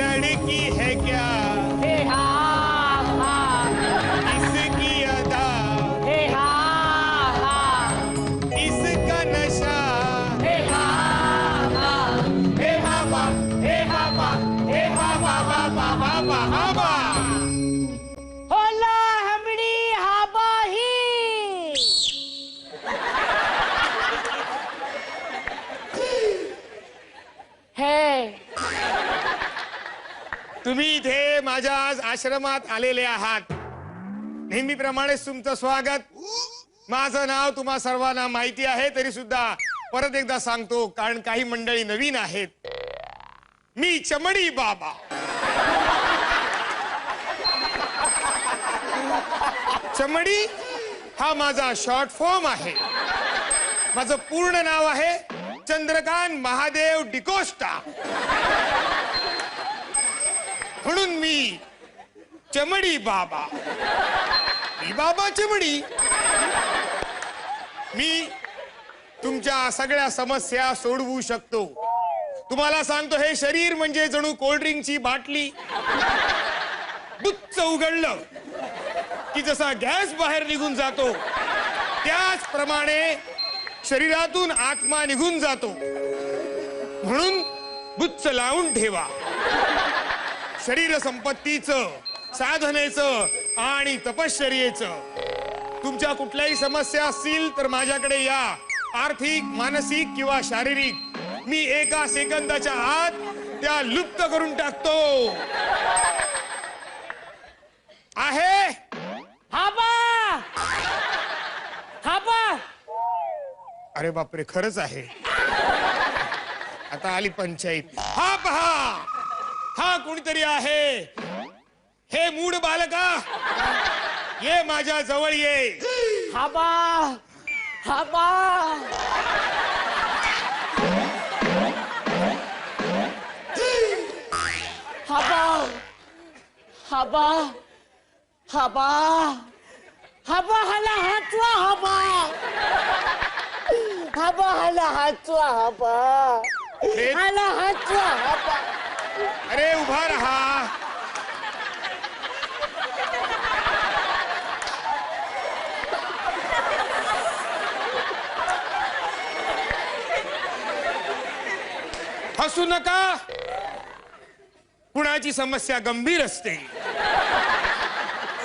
लड़की है क्या? तुम्ही इथे माझ्या आज आश्रमात आलेले आहात. नेहमीप्रमाणेच तुमचं स्वागत. माझं नाव तुम्हा सर्वांना माहिती आहे तरी सुद्धा परत एकदा सांगतो कारण काही मंडळी नवीन आहेत. मी चमडी बाबा. चमडी हा माझा शॉर्ट फॉर्म आहे. माझं पूर्ण नाव आहे चंद्रकांत महादेव डिकोस्टा म्हणून मी चमडी बाबा. मी बाबा चमडी. मी तुमच्या सगळ्या समस्या सोडवू शकतो. तुम्हाला सांगतो हे शरीर म्हणजे जणू कोल्ड्रिंकची बाटली. बुच्च उघडलं की जसा गॅस बाहेर निघून जातो त्याचप्रमाणे शरीरातून आत्मा निघून जातो. म्हणून बुच्च लावून ठेवा. शरीर संपत्तीचं साधनेचं आणि तपश्चर्येचं. तुमच्या कुठल्याही समस्या असतील तर माझ्याकडे या. आर्थिक मानसिक किंवा शारीरिक. मी एका सेकंदाच्या आत त्या लुप्त करून टाकतो. आहे? अरे बापरे खरंच आहे. आता आली पंचायत. हा! पहा हा कोणीतरी आहे. हे मूड बालका. ये माझ्या जवळ ये. हाबा. हाबा. हाबा. हाबा. हाबा. हाबा हाला हातवा हाबा. हाबा हाला हातवा हाबा. हे- हाला हातवा हाबा. अरे उभा रहा. हसू नका. कुणाची समस्या गंभीर असते?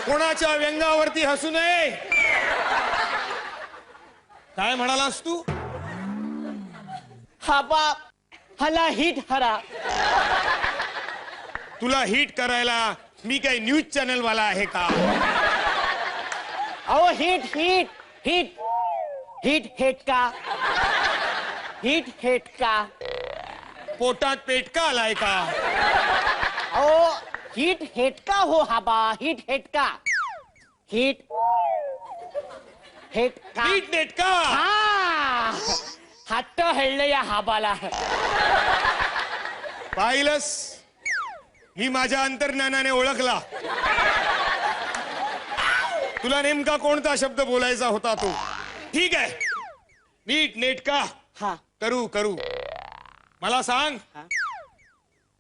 कोणाच्या व्यंगावरती हसू नये? काय म्हणालास तू? हाबा हाला हिट हरा. तुला हिट करायला मी काही न्यूज चॅनल वाला आहे का? अहो hit hit hit. Hit hate का? हिट हेट का? पोटात पेटका आलाय का? अहो हिट हेट का हो हाबा हिट हेट का? हिट हेट का? नीट नेट का? हा. हट्ट हेळले या हाबाला पाहिलंस मी माझ्या अंतर्ज्ञानाने ओळखला तुला नेमका कोणता शब्द बोलायचा होता तो ठीक आहे नीट नेट का हा करू करू मला सांग हा.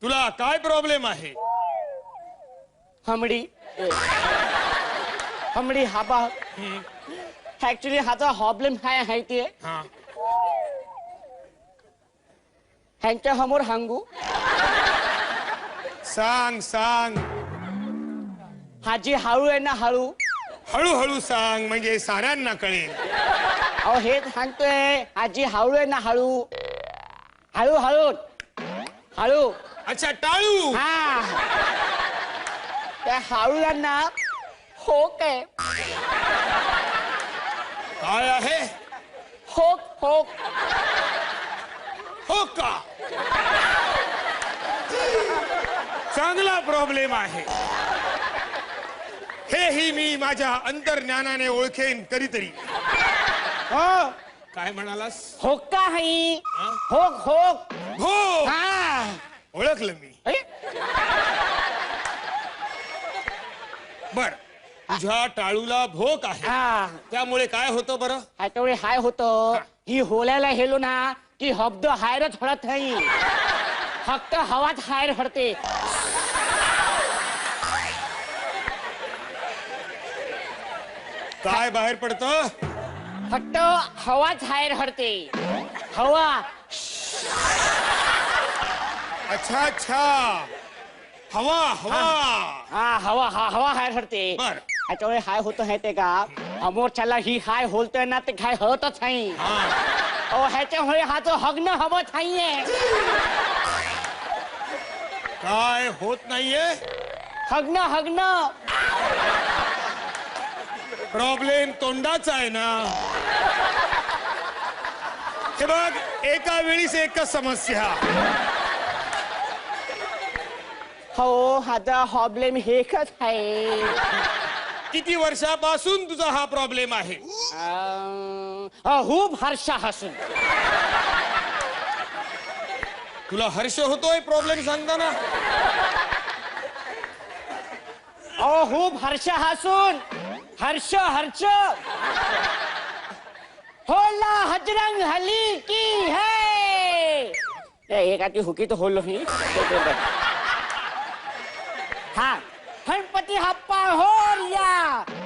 तुला काय प्रॉब्लेम आहे हमडी हमडी हाबा ऍक्च्युली हाचा प्रॉब्लेम काय माहितीये हा ह्यांच्या समोर हांगू. सांग सांग. हाजी हळू आहे ना हळू. हळूहळू सांग म्हणजे साऱ्यांना कळेल. अहो हेच सांगतोय आजी हळू आहे ना हळू. हळू हळू. हळू. अच्छा टाळू. हा. त्या हळूला ना होक आहे. काय आहे होक होक हो का चांगला प्रॉब्लेम आहे. हेही मी माझ्या अंतर्ज्ञानाने ओळखेन कधीतरी. हो. काय म्हणालास? होक का हाई हा? होक होक. हो हा. ओळखलं मी. बर. तुझ्या टाळूला भोक आहे. हा. त्यामुळे काय होतं बरं? त्याच्यामुळे हाय होत. ही. होल्याला हेलो ना की हब्द हायरच होत नाही. फक्त हवाच बाहेर हडते. काय बाहेर पडतं? फक्त हवाच बाहेर हडते हवा. अच्छा अच्छा. हवा हवा. हा हवा हा हवा बाहेर हडते बर. याच्यामुळे हाय होतं आहे ते का? अमोरच्याला ही हाय होलतोय ना ते काय होतच नाही. हा. अहो ह्याच्यामुळे हा जो हग्न हवत नाहीये. काय होत नाहीये? हग्न हग्न. प्रॉब्लेम तोंडाचा आहे ना. हे बघ एका वेळीच एकच समस्या. हो माझा प्रॉब्लेम हेच आहे. किती वर्षापासून तुझा हा प्रॉब्लेम आहे? अ, खूप हर्षा हसून तुला हर्ष होतोय प्रॉब्लेम सांगताना? अहो खूप हर्ष हसून हर्ष, हर्षो। होला हजरंग हली की है? एक आती हुकी तो होलो ही हाँ गणपती हप्पा होरिया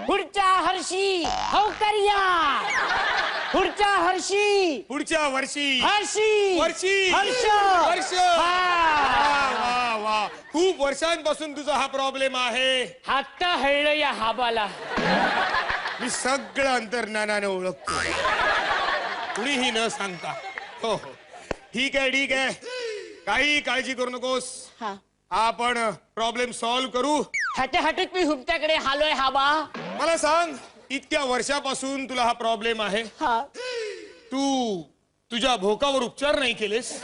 हुर्चा हर्षी, हौकर्या। पुढच्या हर्षी. पुढच्या वर्षी. हर्षी. वर्षी. हर्ष. वर्ष. वा हा. वा वा खूप वर्षांपासून तुझा हा प्रॉब्लेम आहे. हात हळलं या हाबाला. मी सगळं अंतर्ज्ञानाने ओळखतो. कुणीही न सांगता. हो हो. ठीक आहे ठीक आहे. काही काळजी करू नकोस. हा. आपण प्रॉब्लेम सॉल्व्ह करू. ह्याच्या हातीत मी हुमत्याकडे हालोय हाबा. मला सांग इतक्या वर्षापासून तुला हा प्रॉब्लेम आहे. हा. तू तुझ्या भोकावर उपचार नाही केलेस.